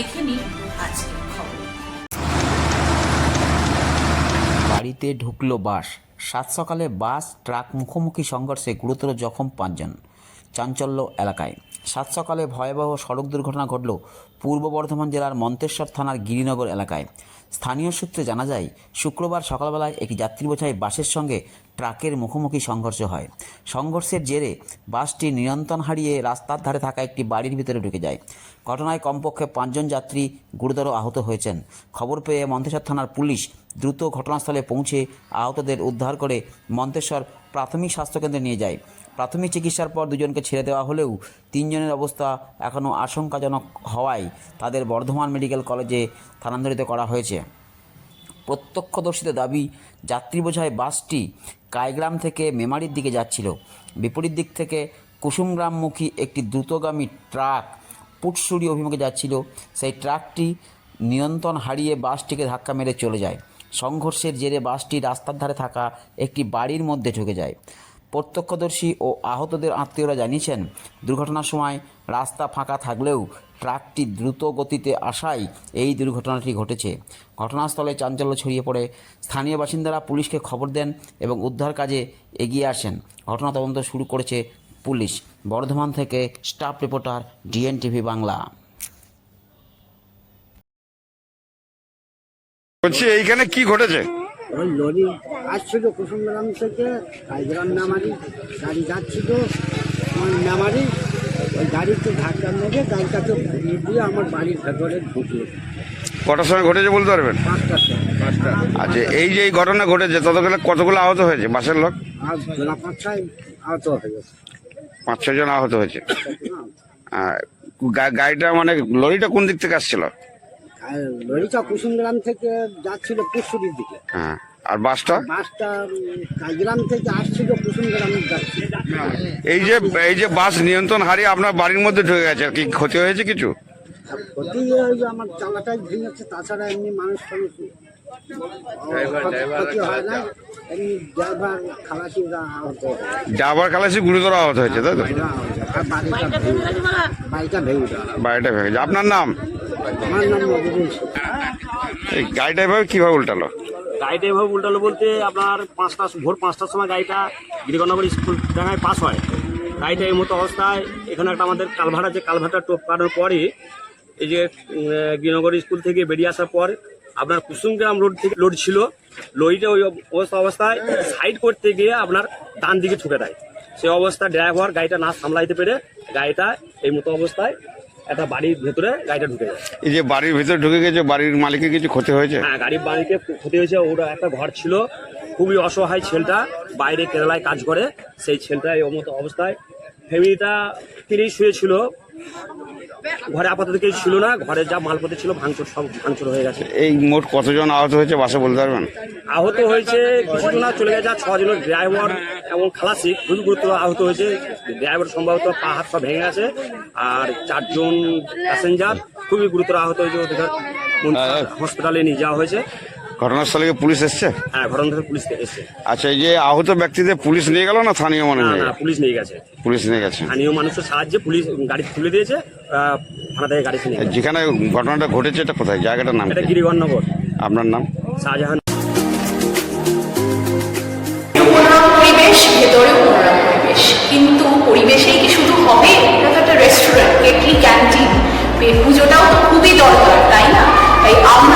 দেখে নিন আজকের খবর। বাড়িতে ঢুকলো বাস। সাত সকালে বাস, ট্রাক মুখোমুখি সংঘর্ষে গুরুতর জখম পাঁচজন। চাঞ্চল্য এলাকায়। সাত সকালে ভয়াবহ সড়ক দুর্ঘটনা ঘটল পূর্ব বর্ধমান জেলার মন্তেশ্বর থানার গিরিনগর এলাকায়। স্থানীয় সূত্রে জানা যায়, শুক্রবার সকালবেলায় একটি যাত্রী বোঝাই বাসের সঙ্গে ট্রাকের মুখোমুখি সংঘর্ষ হয়। সংঘর্ষের জেরে বাসটি নিয়ন্ত্রণ হারিয়ে রাস্তার ধারে থাকা একটি বাড়ির ভিতরে ঢুকে যায়। ঘটনায় কমপক্ষে পাঁচজন যাত্রী গুরুতর আহত হয়েছেন। খবর পেয়ে মন্তেশ্বর থানার পুলিশ দ্রুত ঘটনাস্থলে পৌঁছে আহতদের উদ্ধার করে মন্তেশ্বর প্রাথমিক স্বাস্থ্যকেন্দ্রে নিয়ে যায়। প্রাথমিক চিকিৎসার পর দুজনকে ছেড়ে দেওয়া হলেও তিনজনের অবস্থা এখনও আশঙ্কাজনক হওয়ায় তাদের বর্ধমান মেডিকেল কলেজে স্থানান্তরিত করা হয়েছে। প্রত্যক্ষদর্শীদের দাবি, যাত্রী বোঝায় বাসটি কায়গ্রাম থেকে মেমারির দিকে যাচ্ছিল। বিপরীত দিক থেকে কুসুমগ্রামমুখী একটি দ্রুতগামী ট্রাক পুটসুরি অভিমুখে যাচ্ছিল। সেই ট্রাকটি নিয়ন্ত্রণ হারিয়ে বাসটিকে ধাক্কা মেরে চলে যায়। সংঘর্ষের জেরে বাসটি রাস্তার ধারে থাকা একটি বাড়ির মধ্যে ঢুকে যায়। প্রত্যক্ষদর্শী ও আহতদের আত্মীয়রা জানিয়েছেন, দুর্ঘটনার সময় রাস্তা ফাঁকা থাকলেও ট্রাকটি দ্রুত গতিতে আসায় এই দুর্ঘটনাটি ঘটেছে। ঘটনাস্থলে চাঞ্চল্য ছড়িয়ে পড়ে। স্থানীয় বাসিন্দারা পুলিশকে খবর দেন এবং উদ্ধার কাজে এগিয়ে আসেন। ঘটনা তদন্ত শুরু করেছে পুলিশ। বর্ধমান থেকে staff reporter DN TV Bangla. বলছি এইখানে কি ঘটেছে? ওই লরি আসছিল কুসুমগ্রাম থেকে কাইগ্রাম নামারি গাড়ি যাচ্ছিল ওই নামারি ওই গাড়িতে ধাক্কা মেরে গাড়িটাকে ঘুরিয়ে দিয়ে আমার বাড়ির ভেতরে ঢুকলো। কটার সময় ঘটেছে বলতে পারবেন? পাঁচটার সময়। পাঁচটা। আচ্ছা এই যে এই ঘটনা ঘটেছে ততগুলো কতগুলো আহত হয়েছে? বাসের লোক? আর জোড়া পাঁচটায় আহত হয়ে গেছে। পাঁচ ছজন আহত হয়েছে। আর গা- গাড়িটা মানে লরিটা কোন দিক থেকে আসছিল? আর লরিটা কুসুমগ্রাম থেকে যাচ্ছিল পুশুরির দিকে। হ্যাঁ। আর বাসটা? থেকে আসছিল এই যে এই যে বাস নিয়ন্ত্রণ হারিয়ে আপনার বাড়ির মধ্যে ঢুকে গেছে কি ক্ষতি হয়েছে কিছু? ক্ষতি ওই আমার চালাটাই ভেঙেছে তাছাড়া এমনি মানুষ ফানুষ না। এমনি ড্রাইভার খালাসি গুরুতর আহত হয়েছে। তাই তো? বাড়িটা। আপনার নাম? গাড়িটা এভাবে কীভাবে উল্টালো? গাড়িটা এভাবে উল্টালো বলতে আপনার পাঁচটা ভোর পাঁচটার সময় গাড়িটা গিরিগনগর স্কুল ডাঙায় পাস হয়। গাড়িটা এই মতো অবস্থায় এখানে একটা আমাদের কালভার আছে কালভারটা টোপ কাটার পরে এই যে গিরিনগর স্কুল থেকে বেরিয়ে আসার পর আপনার কুসুমগ্রাম রোড থেকে লোড ছিল। লরিটা ওই অবস্থা, অবস্থায় সাইড করতে গিয়ে আপনার ডান দিকে ঠুকে দেয়। সেই অবস্থায় ড্রাইভার গাড়িটা না সামলাইতে পেরে গাড়িটা এই মতো অবস্থায় একটা বাড়ির ভেতরে গাড়িটা ঢুকে যায়। এই যে বাড়ির ভেতরে ঢুকে গেছে বাড়ির মালিকের কিছু ক্ষতি হয়েছে? হ্যাঁ গাড়ির মালিকের ক্ষতি হয়েছে ওরা একটা ঘর ছিল। খুবই অসহায় ছেলেটা বাইরে কেরালায় কাজ করে সেই ছেলেটা এই মতো অবস্থায়। ফ্যামিলিটা তিনি শুয়েছিল। ঘরে আপাতত কিছু ছিল না ঘরে যা মালপত্র ছিল ভাঙচুর সব ভাঙচুর হয়ে গেছে। এই মোট কতজন আহত হয়েছে বাসে বলতে পারবেন? আহত হয়েছে কিছুজনা চলে গেছে ছজনের ড্রাইভার এবং খালাসি খুবই গুরুত্ব আহত হয়েছে। ড্রাইভার সম্ভবত পা হাত সব ভেঙে গেছে আর চারজন প্যাসেঞ্জার খুবই গুরুতর আহত হয়েছে ওদের হসপিটালে নিয়ে যাওয়া হয়েছে। ঘটনাস্থলে কি পুলিশ এসছে? হ্যাঁ ঘটনা থেকে পুলিশ এসেছে। আচ্ছা এই যে আহত ব্যক্তিদের পুলিশ নিয়ে গেল না স্থানীয় মানুষ না না পুলিশ নিয়ে গেছে। পুলিশ নিয়ে গেছে। স্থানীয় মানুষের সাহায্যে পুলিশ গাড়ি তুলে দিয়েছে আহ, থানা থেকে গাড়ি নিয়ে গেছে। যেখানে ঘটনাটা ঘটেছে এটা কোথায়? জায়গাটার নাম এটা কি? গিরিগণনগর আপনার নাম? শাহজাহান। মনোরম পরিবেশ ভেতরেও মনোরম পরিবেশ। কিন্তু পরিবেশেই কি শুধু হবে? এটা তো একটা রেস্টুরেন্ট কেটলি ক্যান্টিন পুজোটাও তো খুবই দরকার তাই না? তাই আমরা